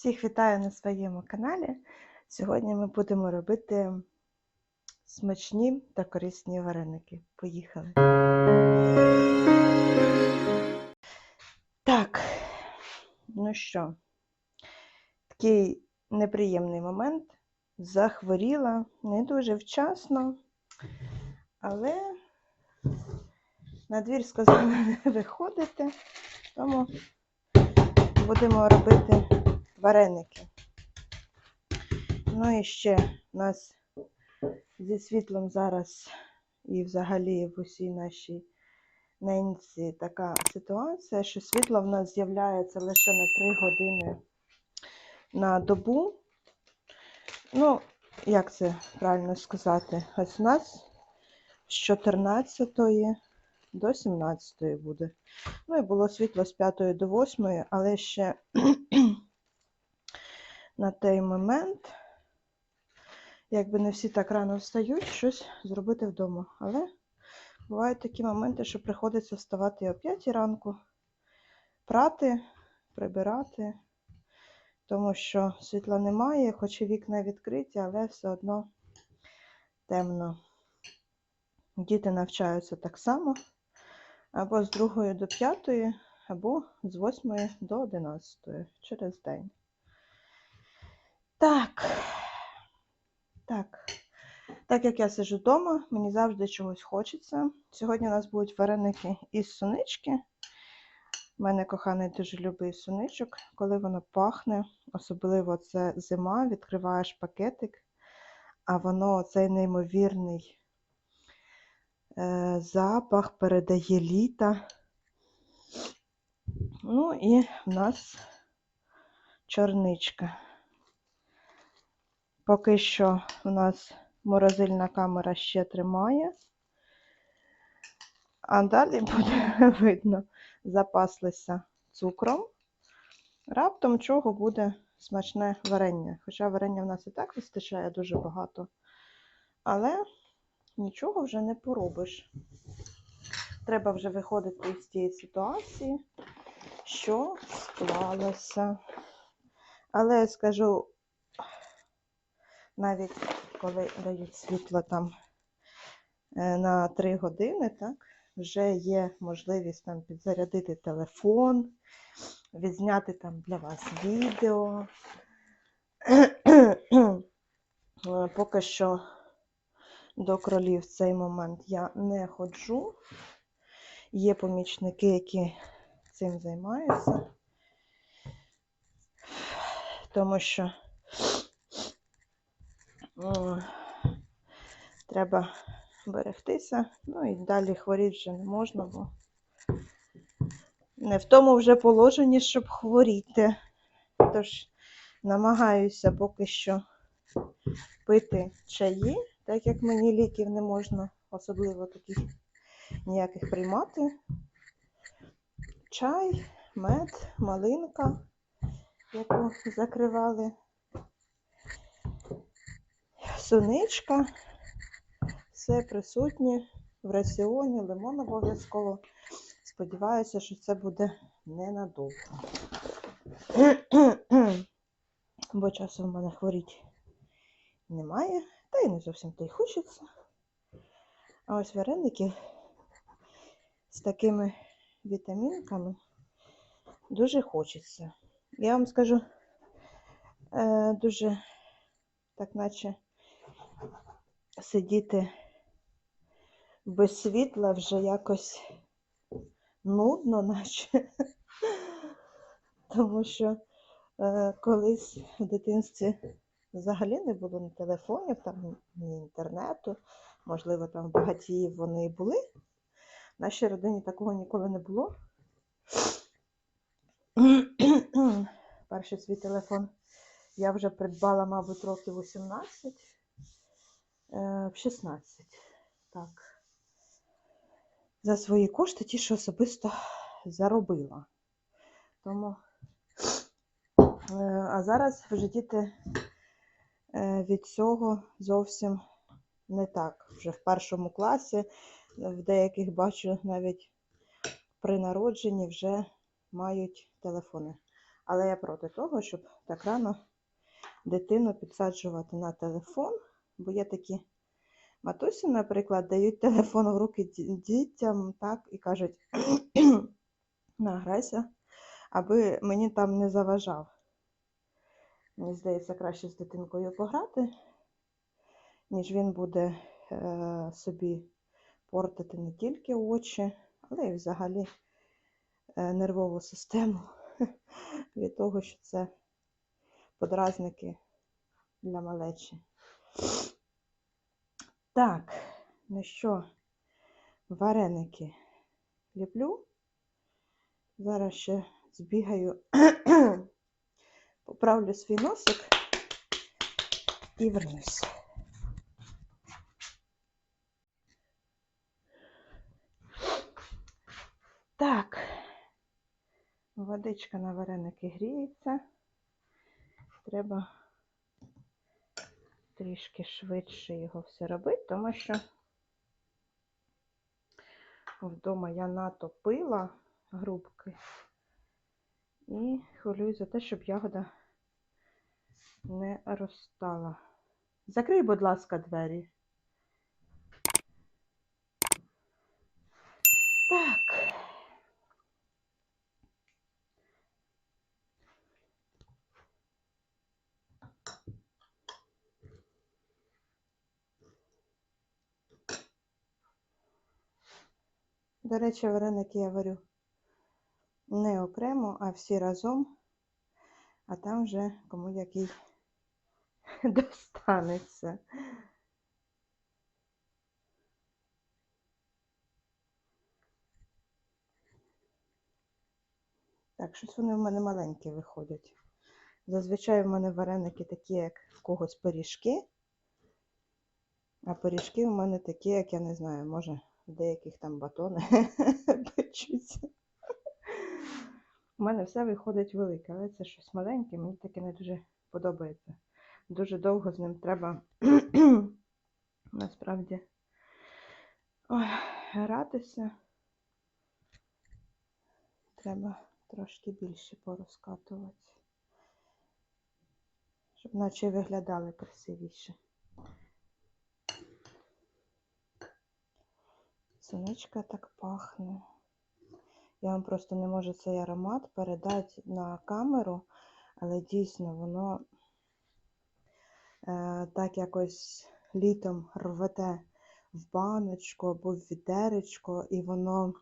Всіх вітаю на своєму каналі. Сьогодні ми будемо робити смачні та корисні вареники. Поїхали. Так, ну що, такий неприємний момент. Захворіла не дуже вчасно, але на двір сказали не виходити, тому будемо робити вареники. Ну і ще у нас зі світлом зараз і взагалі в усій нашій ненці така ситуація, що світло в нас з'являється лише на 3 години на добу. Ну, як це правильно сказати? Ось у нас з 14 до 17 буде. Ну і було світло з 5 до 8, але ще на той момент, якби не всі так рано встають, щось зробити вдома. Але бувають такі моменти, що приходиться вставати о 5 ранку, прати, прибирати, тому що світла немає, хоч і вікна відкриті, але все одно темно. Діти навчаються так само або з 2 до 5, або з 8 до 11 через день. Так. Так. Так як я сиджу вдома, мені завжди чогось хочеться. Сьогодні у нас будуть вареники із сунички. У мене коханий дуже любить суничок, коли воно пахне, особливо це зима, відкриваєш пакетик, а воно цей неймовірний е, запах передає літа. Ну і в нас чорничка. Поки що у нас морозильна камера ще тримає, а далі буде видно, запаслися цукром. Раптом чого буде смачне варення. Хоча варення в нас і так вистачає дуже багато, але нічого вже не поробиш. Треба вже виходити з тієї ситуації, що склалося. Але я скажу, навіть коли дають світло там е, на 3 години, так, вже є можливість там підзарядити телефон, відзняти там для вас відео. Е, Поки що до кролів в цей момент я не ходжу. Є помічники, які цим займаються, тому що треба берегтися, ну і далі хворіти вже не можна, бо не в тому вже положенні, щоб хворіти. Тож намагаюся поки що пити чаї, так як мені ліків не можна, особливо таких ніяких приймати. Чай, мед, малинка, яку закривали, суничка, все присутнє в раціоні, лимон обов'язково. Сподіваюся, що це буде ненадовго. Бо часу в мене хворіть немає, та й не зовсім то й хочеться. А ось вареники з такими вітамінками дуже хочеться. Я вам скажу, е, дуже так наче сидіти без світла вже якось нудно, наче. Тому що е, колись в дитинстві взагалі не було ні телефонів, там, ні інтернету. Можливо, там багатіїв вони і були. В нашій родині такого ніколи не було. Перший свій телефон я вже придбала, мабуть, років 18, е, в 16. Так. За свої кошти ті, що особисто заробила. Тому, е, а зараз вже діти е, від цього зовсім не так. Вже в першому класі, в деяких бачу навіть при народженні вже мають телефони. Але я проти того, щоб так рано дитину підсаджувати на телефон, бо є такі матусі, наприклад, дають телефон в руки дітям так, і кажуть, награйся, аби мені там не заважав. Мені здається, краще з дитинкою пограти, ніж він буде е, собі портити не тільки очі, але й взагалі е, нервову систему від того, що це подразники для малечі. Так, ну що, вареники ліплю. Зараз ще збігаю, поправлю свій носик і вернусь. Так, водичка на вареники гріється. Треба трішки швидше його все робити, тому що вдома я натопила грубки і хвилюю за те, щоб ягода не розстала. Закрий, будь ласка, двері. Так. До речі, вареники я варю не окремо, а всі разом, а там вже кому який достанеться. Так, щось вони в мене маленькі виходять. Зазвичай в мене вареники такі, як в когось пиріжки, а пиріжки в мене такі, як я не знаю, може, деяких там батони печуться. У мене все виходить велике, але це щось маленьке, мені таке не дуже подобається. Дуже довго з ним треба насправді гратися. Треба трошки більше порозкатувати, щоб наче виглядали красивіше. Сонечка так пахне. Я вам просто не можу цей аромат передати на камеру, але дійсно воно е, так якось літом рвете в баночку або в відеречко, і воно,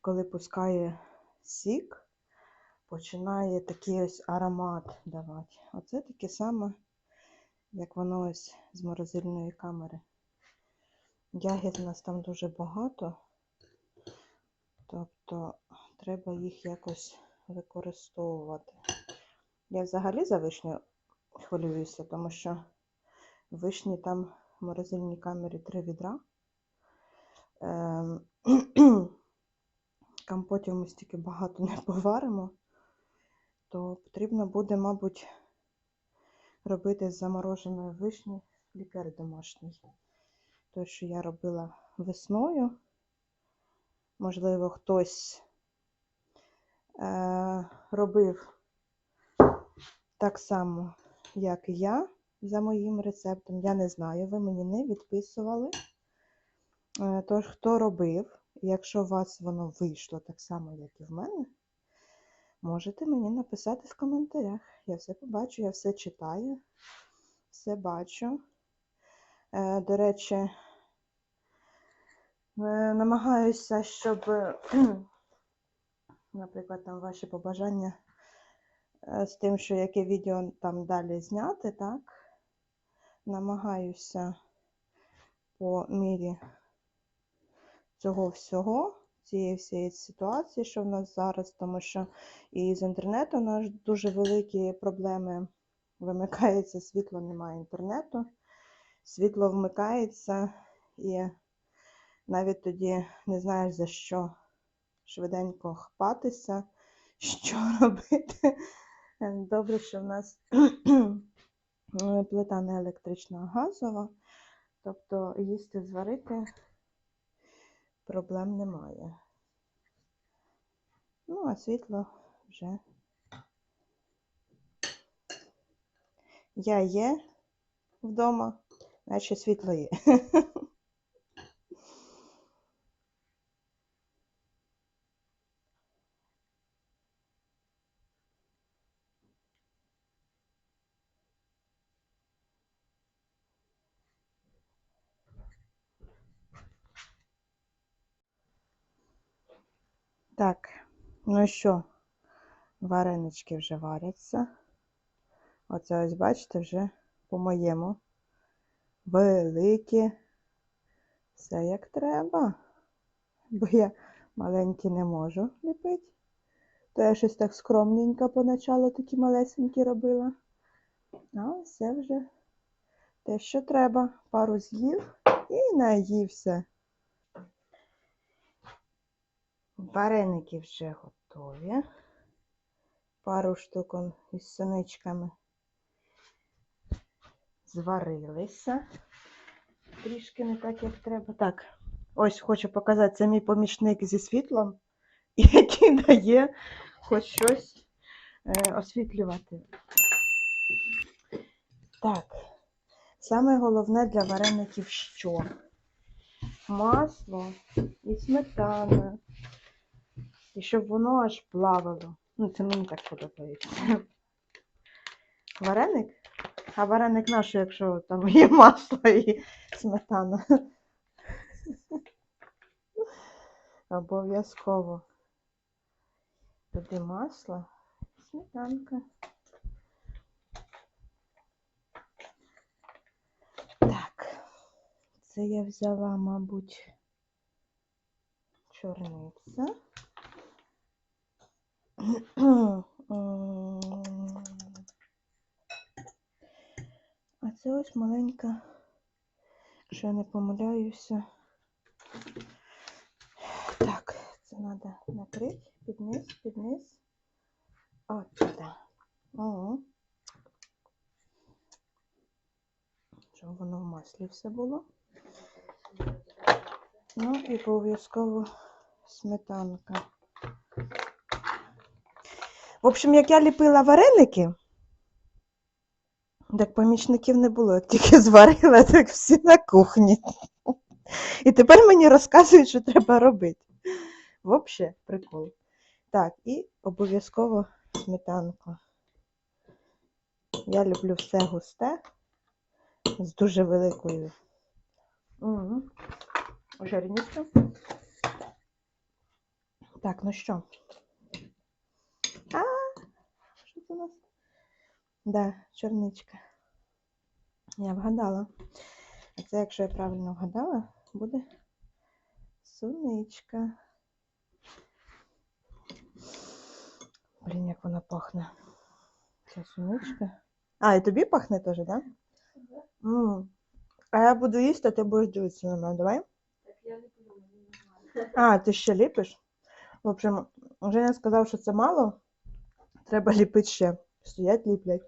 коли пускає сік, починає такий ось аромат давати. Оце таке саме, як воно ось з морозильної камери. Ягід у нас там дуже багато. Тобто треба їх якось використовувати. Я взагалі за вишню хвилююся, тому що вишні там в морозильній камері три відра. Ем, Компотів ми стільки багато не поваримо, то потрібно буде, мабуть, робити з замороженої вишні лікер домашній. Той, що я робила весною. Можливо, хтось е, робив так само, як і я, за моїм рецептом. Я не знаю, ви мені не відписували. Е, тож, хто робив, якщо у вас воно вийшло так само, як і в мене, можете мені написати в коментарях. Я все побачу, я все читаю, все бачу. Е, до речі, намагаюся, щоб, наприклад, там ваші побажання е, з тим, що яке відео там далі зняти, так? Намагаюся по мірі цього всього, цієї всієї ситуації, що в нас зараз, тому що і з інтернету у нас дуже великі проблеми. Вимикається світло, немає інтернету, світло вмикається, і навіть тоді не знаєш за що швиденько хпатися, що робити. Добре, що в нас плита не електрична, а газова, тобто їсти зварити проблем немає. Ну, а світло вже я є вдома, наче світло є. Так, ну що, варенички вже варяться. Оце ось, бачите, вже по-моєму. Великі. Все як треба. Бо я маленькі не можу ліпити. То я щось так скромненько поначалу такі малесенькі робила. А це вже те, що треба. Пару з'їв і наївся. Вареники вже готові. Пару штук із синичками зварилися. Трішки не так, як треба. Так, ось хочу показати, це мій помічник зі світлом, який дає хоч щось е, освітлювати. Так, саме головне для вареників що? Масло і сметана. І щоб воно аж плавало. Ну, це мені так подобається. Вареник? А вареник наш, якщо там є масло і сметана. Обов'язково. Туди масло сметанка. Так, це я взяла, мабуть, чорниця. А це ось маленька, якщо я не помиляюся. Так, це треба накрити під низ, під низ. От туди. О. Щоб воно в маслі все було. Ну і обов'язково сметанка. В общем, як я ліпила вареники, так помічників не було, як тільки зварила, так всі на кухні. І тепер мені розказують, що треба робити. Взагалі, прикол. Так, і обов'язково сметанку. Я люблю все густе з дуже великою угу. жирністю. Так, ну що? У нас? Да, чорничка. Я вгадала. А це, якщо я правильно вгадала, буде суничка. Блін, як вона пахне. Це суничка. А, і тобі пахне теж, так? Да? М. А я буду їсти, а ти будеш дивитися на мене. Давай? Так я не понимаю. А, ти ще ліпиш? В общем, Женя сказав, що це мало. Треба ліпити ще. Стоять, ліплять.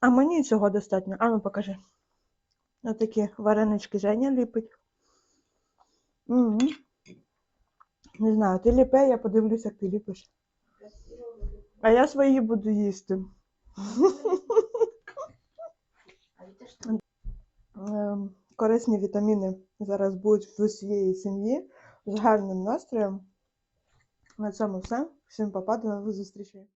А мені цього достатньо. А ну покажи. Отакі варенички Женя ліпить. М. Не знаю, ти ліпе, я подивлюся, як ти ліпиш. А я свої буду їсти. Ем, Корисні вітаміни зараз будуть в усієї сім'ї з гарним настроєм. На цьому все. Всім па-па, до нових зустрічей.